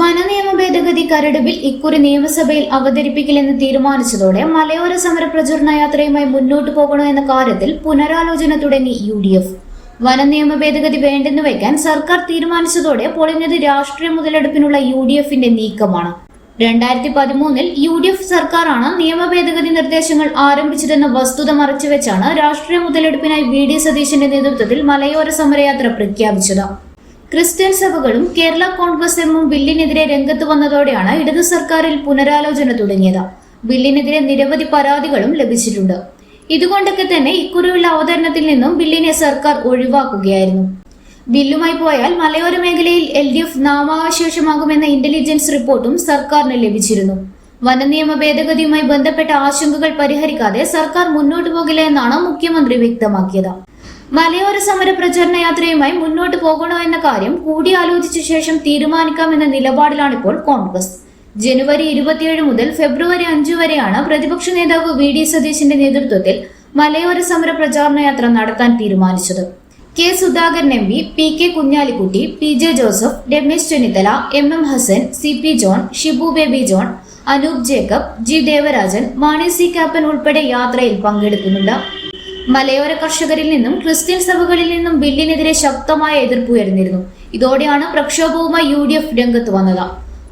വനനിയമ ഭേദഗതി കരട് ബിൽ ഇക്കുറി നിയമസഭയിൽ അവതരിപ്പിക്കില്ലെന്ന് തീരുമാനിച്ചതോടെ മലയോര സമര പ്രചരണ യാത്രയുമായി മുന്നോട്ടു പോകണോ എന്ന കാര്യത്തിൽ പുനരാലോചന തുടങ്ങി യു ഡി എഫ് വനനിയമ ഭേദഗതി വേണ്ടെന്ന് വയ്ക്കാൻ സർക്കാർ തീരുമാനിച്ചതോടെ പൊളിഞ്ഞത് രാഷ്ട്രീയ മുതലെടുപ്പിനുള്ള യു ഡി എഫിന്റെ നീക്കമാണ്. രണ്ടായിരത്തി പതിമൂന്നിൽ യു ഡി എഫ് സർക്കാരാണ് നിയമ ഭേദഗതി നിർദ്ദേശങ്ങൾ ആരംഭിച്ചതെന്ന വസ്തുത മറച്ചുവെച്ചാണ് രാഷ്ട്രീയ മുതലെടുപ്പിനായി വി ഡി സതീശന്റെ നേതൃത്വത്തിൽ മലയോര സമരയാത്ര പ്രഖ്യാപിച്ചത്. ക്രിസ്ത്യൻ സഭകളും കേരള കോൺഗ്രസ് എമ്മും ബില്ലിനെതിരെ രംഗത്ത് വന്നതോടെയാണ് ഇടതു സർക്കാരിൽ പുനരാലോചന തുടങ്ങിയത്. ബില്ലിനെതിരെ നിരവധി പരാതികളും ലഭിച്ചിട്ടുണ്ട്. ഇതുകൊണ്ടൊക്കെ തന്നെ ഇക്കുറിയുള്ള അവതരണത്തിൽ നിന്നും ബില്ലിനെ സർക്കാർ ഒഴിവാക്കുകയായിരുന്നു. ബില്ലുമായി പോയാൽ മലയോര മേഖലയിൽ എൽ ഡി എഫ് നാമാവശേഷമാകുമെന്ന ഇന്റലിജൻസ് റിപ്പോർട്ടും സർക്കാരിന് ലഭിച്ചിരുന്നു. വനനിയമ ഭേദഗതിയുമായി ബന്ധപ്പെട്ട ആശങ്കകൾ പരിഹരിക്കാതെ സർക്കാർ മുന്നോട്ടു പോകില്ല എന്നാണ് മുഖ്യമന്ത്രി വ്യക്തമാക്കിയത്. മലയോര സമര പ്രചരണ യാത്രയുമായി മുന്നോട്ട് പോകണോ എന്ന കാര്യം കൂടിയാലോചിച്ച ശേഷം തീരുമാനിക്കാമെന്ന നിലപാടിലാണിപ്പോൾ കോൺഗ്രസ്. ജനുവരി ഇരുപത്തിയേഴ് മുതൽ ഫെബ്രുവരി അഞ്ചു വരെയാണ് പ്രതിപക്ഷ നേതാവ് വി ഡി സതീശിന്റെ നേതൃത്വത്തിൽ മലയോര സമര പ്രചാരണ യാത്ര നടത്താൻ തീരുമാനിച്ചത്. K Sudhakaran M P P K Kunhalikutty P J Joseph Ramesh Chennithala M M Hassan C P John Shibu Baby John Anoop Jacob G Devarajan Mani C Kappan ഉൾപ്പെടെ യാത്രയിൽ പങ്കെടുക്കുന്നുണ്ട്. മലയോര കർഷകരിൽ നിന്നും ക്രിസ്ത്യൻ സഭകളിൽ നിന്നും ബില്ലിനെതിരെ ശക്തമായ എതിർപ്പ് ഉയർന്നിരുന്നു. ഇതോടെയാണ് പ്രക്ഷോഭവുമായി യു ഡി എഫ് രംഗത്ത് വന്നത്.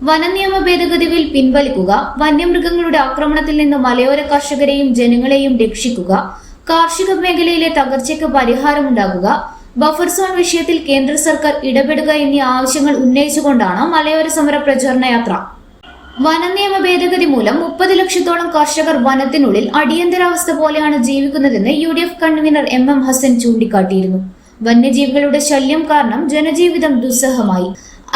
വനനിയമ ഭേദഗതി ബിൽ പിൻവലിക്കുക വന്യമൃഗങ്ങളുടെ ആക്രമണത്തിൽ നിന്ന് മലയോര കർഷകരെയും ജനങ്ങളെയും രക്ഷിക്കുക കാർഷിക മേഖലയിലെ തകർച്ചയ്ക്ക് പരിഹാരമുണ്ടാക്കുക ബഫർ സോൺ വിഷയത്തിൽ കേന്ദ്ര സർക്കാർ ഇടപെടുക എന്നീ ആവശ്യങ്ങൾ ഉന്നയിച്ചുകൊണ്ടാണ് മലയോര സമര പ്രചാരണ യാത്ര. വനനിയമ ഭേദഗതി മൂലം മുപ്പത് ലക്ഷത്തോളം കർഷകർ വനത്തിനുള്ളിൽ അടിയന്തരാവസ്ഥ പോലെയാണ് ജീവിക്കുന്നതെന്ന് U D F convener M M Hassan ചൂണ്ടിക്കാട്ടിയിരുന്നു. വന്യജീവികളുടെ ശല്യം കാരണം ജനജീവിതം ദുസ്സഹമായി.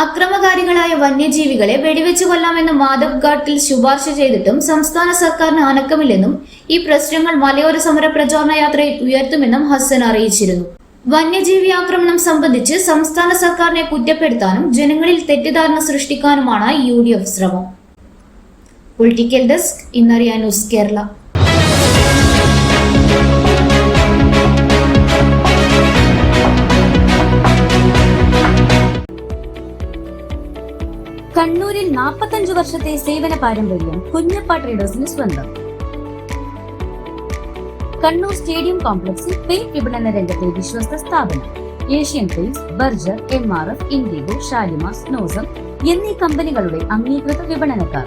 അക്രമകാരികളായ വന്യജീവികളെ വെടിവെച്ചു കൊല്ലാമെന്ന് മാധവ് ഘാട്ടിൽ ശുപാർശ ചെയ്തിട്ടും സംസ്ഥാന സർക്കാരിന് അനക്കമില്ലെന്നും ഈ പ്രശ്നങ്ങൾ മലയോര സമര പ്രചാരണ യാത്രയിൽ ഉയർത്തുമെന്നും ഹസൻ അറിയിച്ചിരുന്നു. വന്യജീവി ആക്രമണം സംബന്ധിച്ച് സംസ്ഥാന സർക്കാരിനെ കുറ്റപ്പെടുത്താനും ജനങ്ങളിൽ തെറ്റിദ്ധാരണ സൃഷ്ടിക്കാനുമാണ് യു ഡി എഫ് ശ്രമം. പൊളിറ്റിക്കൽ ഡെസ്ക് ഇന്നറിയാൻ ന്യൂസ് കേരള. കണ്ണൂരിൽ നാൽപ്പത്തഞ്ചു വർഷത്തെ സേവന പാരമ്പര്യം കുഞ്ഞപ്പ ട്രേഡേഴ്സിന് സ്വന്തം. കണ്ണൂർ സ്റ്റേഡിയം കോംപ്ലക്സിൽ പെയിന്റ് വിപണന രംഗത്തെ വിശ്വസ്ത സ്ഥാപനം. Asian Paints Berger M R F Indigo Shalimar നോസം എന്നീ കമ്പനികളുടെ അംഗീകൃത വിപണനക്കാർ.